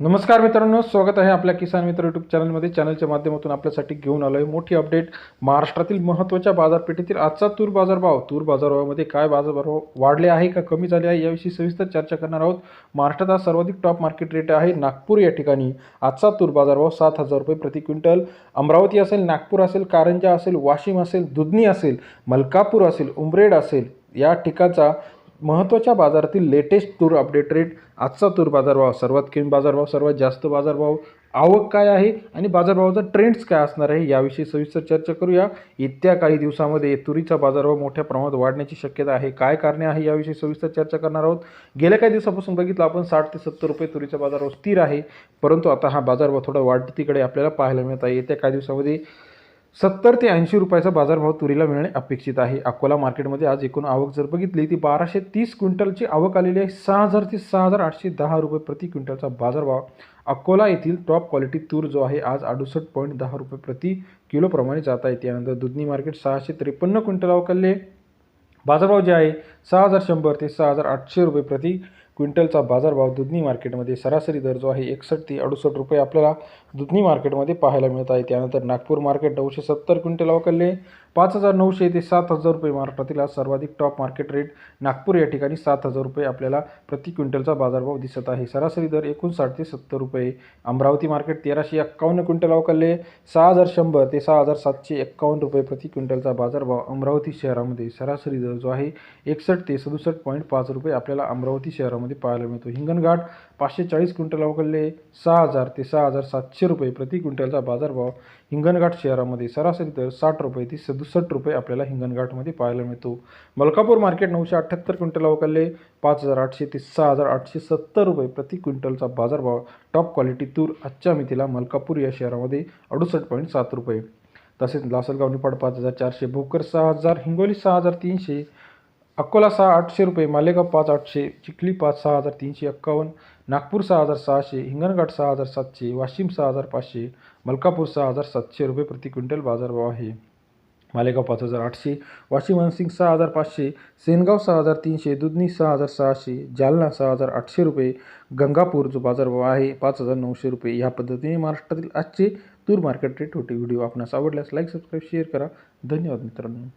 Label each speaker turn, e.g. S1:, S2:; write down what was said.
S1: नमस्कार मित्रांनो स्वागत आहे आपल्या किसान मित्र यूट्यूब चॅनलमध्ये चॅनलच्या माध्यमातून आपल्यासाठी घेऊन आलो आहे मोठी अपडेट महाराष्ट्रातील महत्त्वाच्या बाजारपेठेतील आजचा तूर बाजारभाव. तूर बाजारभावामध्ये काय बाजारभाव वाढले आहे का कमी झाले आहे याविषयी सविस्तर चर्चा करणार आहोत. महाराष्ट्रात आज सर्वाधिक टॉप मार्केट रेट आहे नागपूर या ठिकाणी. आजचा तूर बाजारभाव सात हजार रुपये प्रति क्विंटल. अमरावती असेल नागपूर असेल कारंजा असेल वाशिम असेल दुधनी असेल मलकापूर असेल उमरेड असेल या ठिकाणचा महत्त्वाच्या बाजारातील लेटेस्ट तूर अपडेट रेट आजचा तूर बाजारभाव सर्वात कमी बाजारभाव सर्वात जास्त बाजारभाव आवक काय आहे आणि बाजारभावाचा ट्रेंड्स काय असणार आहे याविषयी सविस्तर चर्चा करूया. येत्या काही दिवसामध्ये तुरीचा बाजारभाव मोठ्या प्रमाणात वाढण्याची शक्यता आहे. काय कारणे आहे याविषयी सविस्तर चर्चा करणार आहोत. गेल्या काही दिवसापासून बघितलं आपण साठ ते सत्तर रुपये तुरीचा बाजारभाव स्थिर आहे. परंतु आता हा बाजारभाव थोडा वाढतीकडे आपल्याला पाहायला मिळत आहे. येत्या काही दिवसामध्ये सत्तर ते ऐंशी रुपयाचा बाजारभाव तुरीला मिळणे अपेक्षित आहे. अकोला मार्केटमध्ये आज एकूण आवक जर बघितली ती बाराशे तीस क्विंटलची आवक आलेली आहे. सहा हजार ते सहा हजार आठशे दहा रुपये प्रति क्विंटलचा बाजारभाव. अकोला येथील टॉप क्वालिटी तूर जो आहे आज अडुसष्ट पॉईंट दहा रुपये प्रति किलोप्रमाणे जात आहे. त्यानंतर दुधनी मार्केट सहाशे त्रेपन्न क्विंटल अवकालले बाजारभाव जे आहे सहा हजार शंभर ते सहा हजार आठशे रुपये प्रति क्विंटलचा बाजारभाव दुधनी मार्केटमध्ये सरासरी दर जो आहे एकसष्ट ते अडुसष्ट रुपये आपल्याला दुधनी मार्केटमध्ये पाहायला मिळत आहे. त्यानंतर नागपूर मार्केट नऊशे सत्तर क्विंटल अवकलले पाच हजार नऊशे ते सात हजार रुपये महाराष्ट्रातील आज सर्वाधिक टॉप मार्केट रेट नागपूर या ठिकाणी सात हजार रुपये आपल्याला प्रति क्विंटलचा बाजारभाव दिसत आहे. सरासरी दर एकोणसाठ ते सत्तर रुपये. अमरावती मार्केट तेराशे एक्कावन्न क्विंटल अवकलले सहा हजार शंभर ते सहा हजार सातशे एक्कावन्न रुपये प्रति क्विंटलचा बाजारभाव अमरावती शहरामध्ये सरासरी दर जो आहे एकसष्ट ते सदुसष्ट पॉईंट पाच रुपये आपल्याला अमरावती शहरामध्ये पाहायला मिळतो. हिंगणघाट पाचशे चाळीस क्विंटल अवकालले सहा हजार ते सहा हजार सातशे रुपये प्रति क्विंटलचा बाजारभाव. हिंगणघाट शहरामध्ये सरासरी दर साठ रुपये ते सदुसष्ट रुपये आपल्याला हिंगणघाटमध्ये पाहायला मिळतो. मलकापूर मार्केट नऊशे अठ्ठ्याहत्तर क्विंटल अवकालले पाच हजार आठशे ते सहा हजार आठशे सत्तर रुपये प्रति क्विंटलचा बाजारभाव. टॉप क्वालिटी तूर आजच्या मितीला मलकापूर या शहरामध्ये अडुसष्ट पॉईंट सात रुपये. तसेच लासलगाव निपाड पाच हजार चारशे भोकर सहा हजार हिंगोली सहा हजार तीनशे अकोला सहा आठशे रुपये मालेगाव पाच आठशे चिखली पाच सहा हजार तीनशे एक्कावन्न नागपूर सहा हजार सहाशे हिंगणघाट सहा हजार सातशे वाशिम सहा हजार पाचशे मलकापूर सहा हजार सातशे रुपये प्रति क्विंटल बाजारभाव आहे. मालेगाव पाच हजार आठशे वाशिम अनसिंग सहा हजार पाचशे सेनगाव सहा हजार तीनशे दुधनी सहा हजार सहाशे जालना सहा हजार आठशे रुपये गंगापूर जो बाजारभाव आहे पाच हजार नऊशे रुपये. ह्या पद्धतीने महाराष्ट्रातील आजचे तूर मार्केट रेट होते व्हिडिओ आपणास आवडल्यास लाईक सबस्क्राईब शेअर करा. धन्यवाद मित्रांनो.